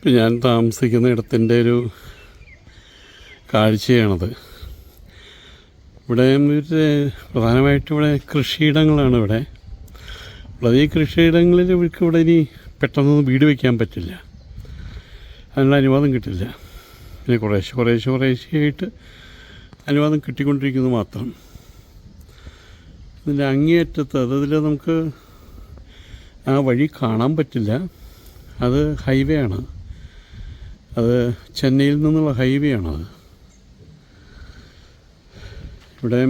ഇപ്പം ഞാൻ താമസിക്കുന്ന ഇടത്തിന്റെ ഒരു കാഴ്ചയാണത്. ഇവിടെ ഒരു പ്രധാനമായിട്ടും ഇവിടെ കൃഷിയിടങ്ങളാണ് ഇവിടെ. ഉള്ളത് ഈ കൃഷിയിടങ്ങളിൽ ഇവർക്ക് ഇവിടെ ഇനി പെട്ടെന്നൊന്നും വീട് വയ്ക്കാൻ പറ്റില്ല. അതിനുള്ള അനുവാദം കിട്ടില്ല. പിന്നെ കുറേശ്ശെ കുറേശ്ശെ കുറേശ്ശെയായിട്ട് അനുവാദം കിട്ടിക്കൊണ്ടിരിക്കുന്നു മാത്രം. ഇതിന്റെ അങ്ങേയറ്റത്ത് അതിൽ നമുക്ക് ആ വഴി കാണാൻ പറ്റില്ല. അത് ഹൈവേ ആണ്. അത് ചെന്നൈയിൽ നിന്നുള്ള ഹൈവേ ആണത്. ഇവിടെ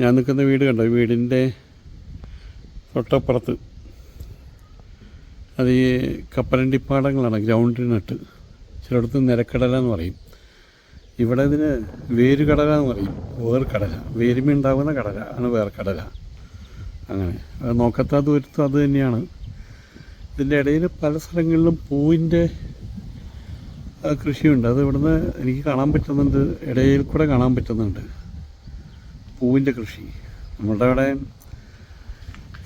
ഞാൻ നിൽക്കുന്ന വീട് കണ്ടോ? വീടിന്റെ തൊട്ടപ്പുറത്ത്. അത് ഈ കപ്പലണ്ടിപ്പാടങ്ങളാണ് ഗ്രൗണ്ടിനട്ട് ചിലയിടത്ത് നിരക്കടല എന്ന് പറയും. ഇവിടെ ഇതിന് വേരുകടല എന്ന് പറയും. വേർക്കടല. വേരുമ ഉണ്ടാകുന്ന കടല ആണ് വേർക്കടല. അങ്ങനെ. അത് നോക്കത്താ ദൂരത്തും അത് തന്നെയാണ്. ഇതിന്റെ ഇടയിൽ പല സ്ഥലങ്ങളിലും പൂവിന്റെ കൃഷിയുണ്ട്. അത് ഇവിടുന്ന് എനിക്ക് കാണാൻ പറ്റുന്നുണ്ട്. ഇടയിൽ കൂടെ കാണാൻ പറ്റുന്നുണ്ട്. പൂവിന്റെ കൃഷി. നമ്മുടെ അവിടെ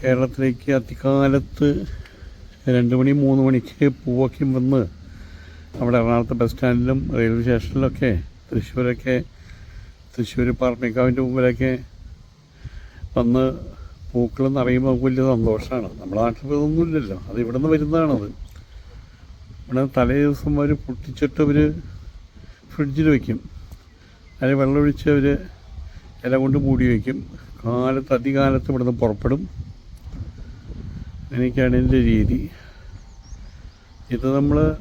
കേരളത്തിലേക്ക് അധികാലത്ത് രണ്ട് മണി മൂന്ന് മണിക്ക് പൂവൊക്കെ വന്ന് അവിടെ എറണാകുളത്ത് ബസ് സ്റ്റാൻഡിലും റെയിൽവേ സ്റ്റേഷനിലൊക്കെ തൃശ്ശൂരൊക്കെ തൃശ്ശൂർ പാർമിക്കാവിന്റെ മുമ്പിലൊക്കെ വന്ന് പൂക്കൾ നിറയുമ്പോൾ നമുക്ക് വലിയ സന്തോഷമാണ് നമ്മുടെ നാട്ടിൽ ഇതൊന്നും ഇല്ലല്ലോ. അത് ഇവിടെ നിന്ന് വരുന്നതാണത് ഇവിടെ തലേ ദിവസം അവർ പൊട്ടിച്ചിട്ട് അവർ ഫ്രിഡ്ജിൽ വയ്ക്കും അതിൽ വെള്ളമൊഴിച്ച് അവർ ഇല കൊണ്ട് മൂടി വയ്ക്കും കാലത്ത് അധികാലത്ത് ഇവിടെ നിന്ന് പുറപ്പെടും. എനിക്കാണ് എന്റെ രീതി. ഇത് നമ്മൾ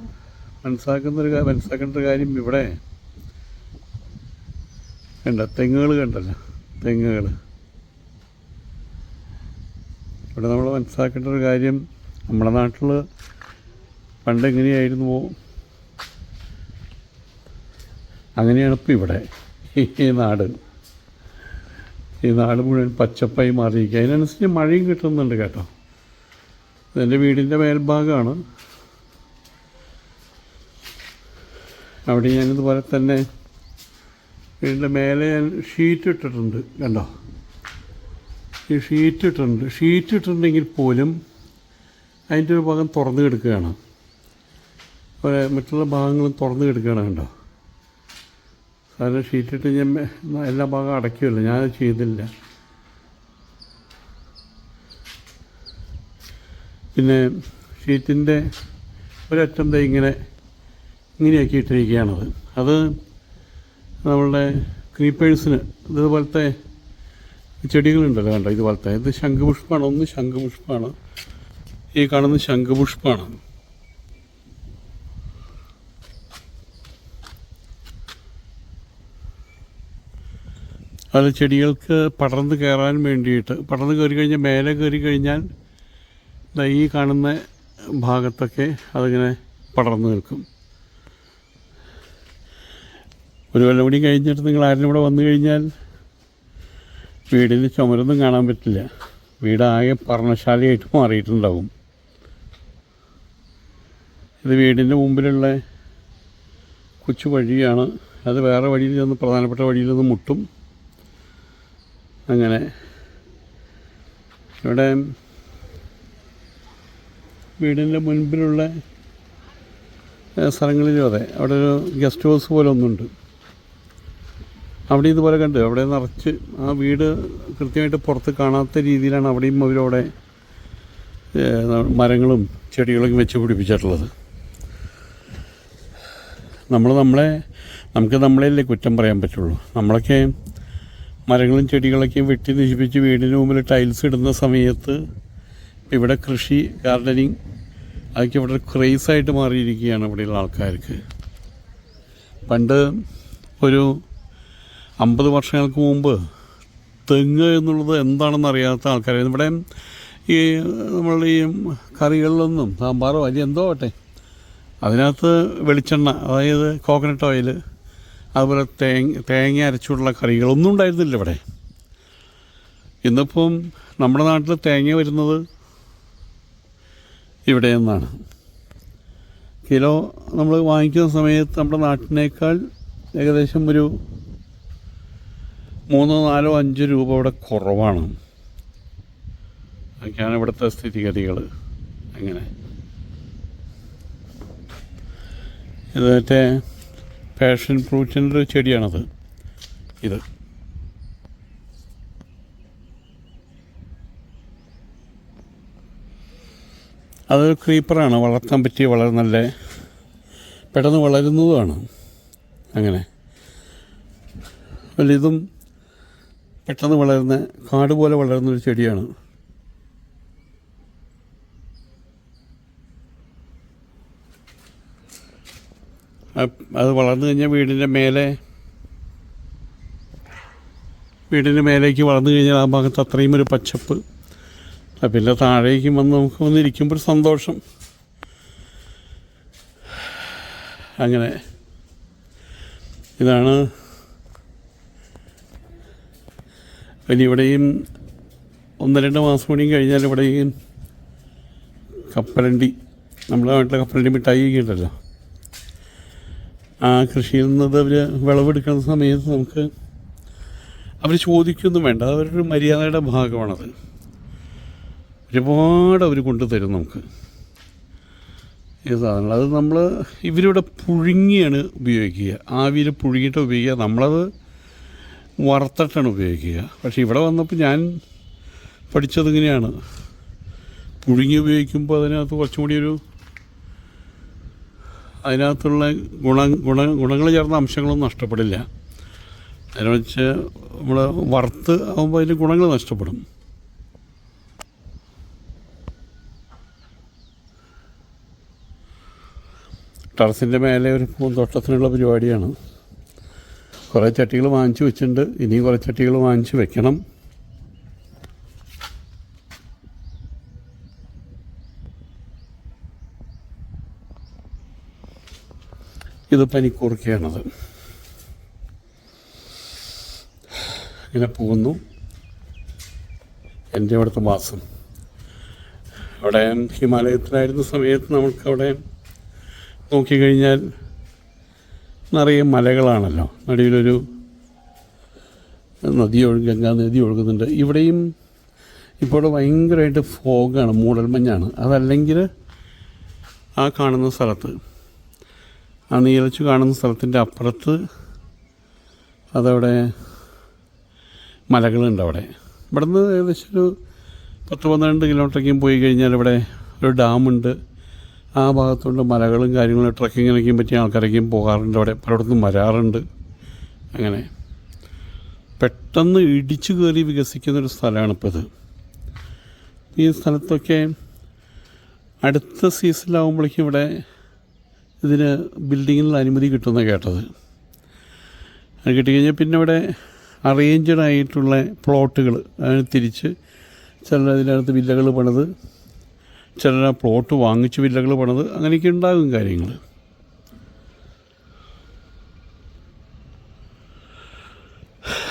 മനസ്സാക്കുന്നൊരു മനസ്സിലാക്കേണ്ട ഒരു കാര്യം ഇവിടെ. കണ്ട? തെങ്ങുകൾ കണ്ടല്ലോ? തെങ്ങുകൾ ഇവിടെ നമ്മൾ മനസ്സിലാക്കേണ്ട ഒരു കാര്യം നമ്മുടെ നാട്ടിൽ പണ്ട് എങ്ങനെയായിരുന്നു? അങ്ങനെയാണ് ഇപ്പം ഇവിടെ ഈ നാട്. ഈ നാട് മുഴുവൻ പച്ചപ്പായി മാറിയിരിക്കുക. അതിനനുസരിച്ച് മഴയും കിട്ടുന്നുണ്ട് കേട്ടോ. ഇതെന്റെ വീടിന്റെ മേൽഭാഗമാണ്. അവിടെ ഞാനിതുപോലെ തന്നെ വീടിന്റെ മേലെ ഞാൻ ഷീറ്റ് ഇട്ടിട്ടുണ്ട് കണ്ടോ? ഷീറ്റ് ഇട്ടിട്ടുണ്ട്. ഷീറ്റ് ഇട്ടിട്ടുണ്ടെങ്കിൽ പോലും അതിന്റെ ഒരു ഭാഗം തുറന്ന് കിടക്കുകയാണ്. മറ്റുള്ള ഭാഗങ്ങളും തുറന്ന് കിടക്കുകയാണ് കണ്ടോ? സാധാരണ ഷീറ്റിട്ട് ഞാൻ എല്ലാ ഭാഗം അടയ്ക്കുമല്ലോ. ഞാനത് ചെയ്തില്ല. പിന്നെ ഷീറ്റിന്റെ ഒരറ്റം ദേ ഇങ്ങനെ ഇങ്ങനെയാക്കി ഇട്ടിരിക്കുകയാണത്. അത് നമ്മളുടെ ക്രീപ്പേഴ്സിന് ഇതുപോലത്തെ ചെടികളുണ്ടല്ലോ കണ്ടോ? വളർത്താൻ ഇത് ശംഖുപുഷ്പമാണ്. ഒന്ന് ശംഖുപുഷ്പമാണ്. ഈ കാണുന്ന ശംഖുപുഷ്പമാണ്. അത് ചെടികൾക്ക് പടർന്ന് കയറാൻ വേണ്ടിയിട്ട് പടർന്ന് കയറി കഴിഞ്ഞാൽ മേലെ കയറി കഴിഞ്ഞാൽ ഈ കാണുന്ന ഭാഗത്തൊക്കെ അതിങ്ങനെ പടർന്നു നിൽക്കും. ഒരു കൊല്ലം കൂടി കഴിഞ്ഞിട്ട് നിങ്ങൾ ആരും ഇവിടെ വന്നു കഴിഞ്ഞാൽ വീടിന് ചുമരൊന്നും കാണാൻ പറ്റില്ല. വീടാകെ പർണശാലയായിട്ട് മാറിയിട്ടുണ്ടാവും. ഇത് വീടിന്റെ മുമ്പിലുള്ള കൊച്ചു വഴിയാണ്. അത് വേറെ വഴിയിൽ നിന്ന് പ്രധാനപ്പെട്ട വഴിയിൽ നിന്ന് മുട്ടും. അങ്ങനെ. ഇവിടെ വീടിന്റെ മുൻപിലുള്ള സ്ഥലങ്ങളിലും അതെ. അവിടെ ഒരു ഗസ്റ്റ് ഹൗസ് പോലെ ഒന്നുണ്ട്. അവിടെ ഇതുപോലെ കണ്ട്. അവിടെ നിറച്ച് ആ വീട് കൃത്യമായിട്ട് പുറത്ത് കാണാത്ത രീതിയിലാണ് അവിടെയും അവരവിടെ മരങ്ങളും ചെടികളൊക്കെ വെച്ച് പിടിപ്പിച്ചിട്ടുള്ളത്. നമ്മൾ നമ്മളെ നമുക്ക് നമ്മളെയല്ലേ കുറ്റം പറയാൻ പറ്റുള്ളൂ. നമ്മളൊക്കെ മരങ്ങളും ചെടികളൊക്കെയും വെട്ടി നശിപ്പിച്ച് വീടിന് മുമ്പിൽ ടൈൽസ് ഇടുന്ന സമയത്ത് ഇവിടെ കൃഷി ഗാർഡനിങ് അതൊക്കെ ഇവിടെ ക്രേസായിട്ട് മാറിയിരിക്കുകയാണ് ഇവിടെയുള്ള ആൾക്കാർക്ക്. പണ്ട് ഒരു അമ്പത് വർഷങ്ങൾക്ക് മുമ്പ് തെങ്ങ് എന്നുള്ളത് എന്താണെന്ന് അറിയാത്ത ആൾക്കാരായിരുന്നു ഇവിടെ ഈ നമ്മളുടെ ഈ കറികളിലൊന്നും സാമ്പാറോ അരി എന്തോ ആട്ടെ അതിനകത്ത് വെളിച്ചെണ്ണ അതായത് കോക്കനട്ട് ഓയിൽ അതുപോലെ തേങ്ങ തേങ്ങ അരച്ചുള്ള കറികളൊന്നും ഉണ്ടായിരുന്നില്ല ഇവിടെ. ഇന്നിപ്പം നമ്മുടെ നാട്ടിൽ തേങ്ങ വരുന്നത് ഇവിടെ നിന്നാണ്. കിലോ നമ്മൾ വാങ്ങിക്കുന്ന സമയത്ത് നമ്മുടെ നാട്ടിനേക്കാൾ ഏകദേശം ഒരു മൂന്നോ നാലോ അഞ്ച് രൂപ ഇവിടെ കുറവാണ്. അതൊക്കെയാണ് ഇവിടുത്തെ സ്ഥിതിഗതികൾ. അങ്ങനെ. ഇത് മറ്റേ പാഷൻ ഫ്രൂട്ടിന്റെ ഒരു ചെടിയാണത്. ഇത്. അതൊരു ക്രീപ്പറാണ് വളർത്താൻ പറ്റിയ വളരെ നല്ല പെട്ടെന്ന് വളരുന്നതുമാണ്. അങ്ങനെ. വലിയതും പെട്ടെന്ന് വളരുന്ന കാട് പോലെ വളരുന്ന ഒരു ചെടിയാണ്. അത് വളർന്നു കഴിഞ്ഞാൽ വീടിന്റെ മേലെ വീടിന്റെ മേലേക്ക് വളർന്നു കഴിഞ്ഞാൽ ആ ഭാഗത്ത് അത്രയും ഒരു പച്ചപ്പ്. പിന്നെ താഴേക്ക് വന്ന് നമുക്ക് വന്നിരിക്കുമ്പോൾ ഒരു സന്തോഷം. അങ്ങനെ. ഇതാണ് പിന്നെ ഇവിടെയും ഒന്ന് രണ്ട് മാസം കൂടി കഴിഞ്ഞാൽ ഇവിടെയും കപ്പലണ്ടി നമ്മുടെ നാട്ടിലെ കപ്പലണ്ടി മിഠായി കിട്ടല്ലോ ആ കൃഷിയിൽ നിന്ന് അവർ വിളവെടുക്കുന്ന സമയത്ത് നമുക്ക് അവർ ചോദിക്കൊന്നും വേണ്ട. അതൊരു മര്യാദയുടെ ഭാഗമാണത്. ഒരുപാട് അവർ കൊണ്ടുതരും നമുക്ക്. ഈ സാധനങ്ങൾ. അത് നമ്മൾ ഇവരിവിടെ പുഴുങ്ങിയാണ് ഉപയോഗിക്കുക. ആവിയിൽ പുഴുങ്ങിയിട്ട് ഉപയോഗിക്കുക. നമ്മളത് വറുത്തിട്ടാണ് ഉപയോഗിക്കുക. പക്ഷേ ഇവിടെ വന്നപ്പോൾ ഞാൻ പഠിച്ചത് ഇങ്ങനെയാണ്. പുഴുങ്ങി ഉപയോഗിക്കുമ്പോൾ അതിനകത്ത് കുറച്ചും കൂടി ഒരു അതിനകത്തുള്ള ഗുണ ഗുണ ഗുണങ്ങൾ ചേർന്ന അംശങ്ങളൊന്നും നഷ്ടപ്പെടില്ല. അതിനെ വെച്ച് നമ്മൾ വറുത്ത് ആകുമ്പോൾ അതിന്റെ ഗുണങ്ങൾ നഷ്ടപ്പെടും. ടെറസിന്റെ മേലെ ഒരു പൂന്തോട്ടത്തിനുള്ള പരിപാടിയാണ്. കുറേ ചട്ടികൾ വാങ്ങിച്ചു വെച്ചിട്ടുണ്ട്. ഇനിയും കുറേ ചട്ടികൾ വാങ്ങിച്ചു വെക്കണം. ഇത് പനിക്കൂർക്കയാണത്. ഇങ്ങനെ പോകുന്നു. എന്റെ അവിടുത്തെ മാസം അവിടെ ഹിമാലയത്തിലായിരുന്ന സമയത്ത് നമുക്കവിടെ നോക്കിക്കഴിഞ്ഞാൽ നിറയെ മലകളാണല്ലോ. നടുവിലൊരു നദി ഒഴുക ഗംഗാ നദി ഒഴുകുന്നുണ്ട്. ഇവിടെയും ഇപ്പോൾ ഭയങ്കരമായിട്ട് ഫോഗാണ് മൂടൽമഞ്ഞാണ് അതല്ലെങ്കിൽ ആ കാണുന്ന സ്ഥലത്ത് ആ നീലച്ചു കാണുന്ന സ്ഥലത്തിന്റെ അപ്പുറത്ത് അതവിടെ മലകളുണ്ട് അവിടെ. ഇവിടുന്ന് ഏകദേശം ഒരു പത്ത് പന്ത്രണ്ട് കിലോമീറ്ററേക്കും പോയി കഴിഞ്ഞാൽ ഇവിടെ ഒരു ഡാമുണ്ട്. ആ ഭാഗത്തുള്ള മലകളും കാര്യങ്ങളും ട്രക്കിങ്ങിനൊക്കെയും പറ്റിയ ആൾക്കാരൊക്കെയും പോകാറുണ്ട് അവിടെ. പലയിടത്തും വരാറുണ്ട്. അങ്ങനെ. പെട്ടെന്ന് ഇടിച്ചു കയറി വികസിക്കുന്നൊരു സ്ഥലമാണ് ഇപ്പോൾ ഇത് ഈ സ്ഥലത്തൊക്കെ അടുത്ത സീസണിലാവുമ്പോഴേക്കും ഇവിടെ ഇതിന് ബിൽഡിങ്ങിനുള്ള അനുമതി കിട്ടുമെന്ന് കേട്ടത്. അത് കിട്ടിക്കഴിഞ്ഞാൽ പിന്നെ ഇവിടെ അറേഞ്ച്ഡ് ആയിട്ടുള്ള പ്ലോട്ടുകൾ അതിന് തിരിച്ച് ചില അതിനകത്ത് വില്ലകൾ പണിത് ചിലർ ആ പ്ലോട്ട് വാങ്ങിച്ച് വില്ലകൾ പണിത് അങ്ങനെയൊക്കെ ഉണ്ടാകും കാര്യങ്ങൾ.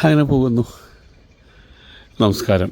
അങ്ങനെ പോകുന്നു. നമസ്കാരം.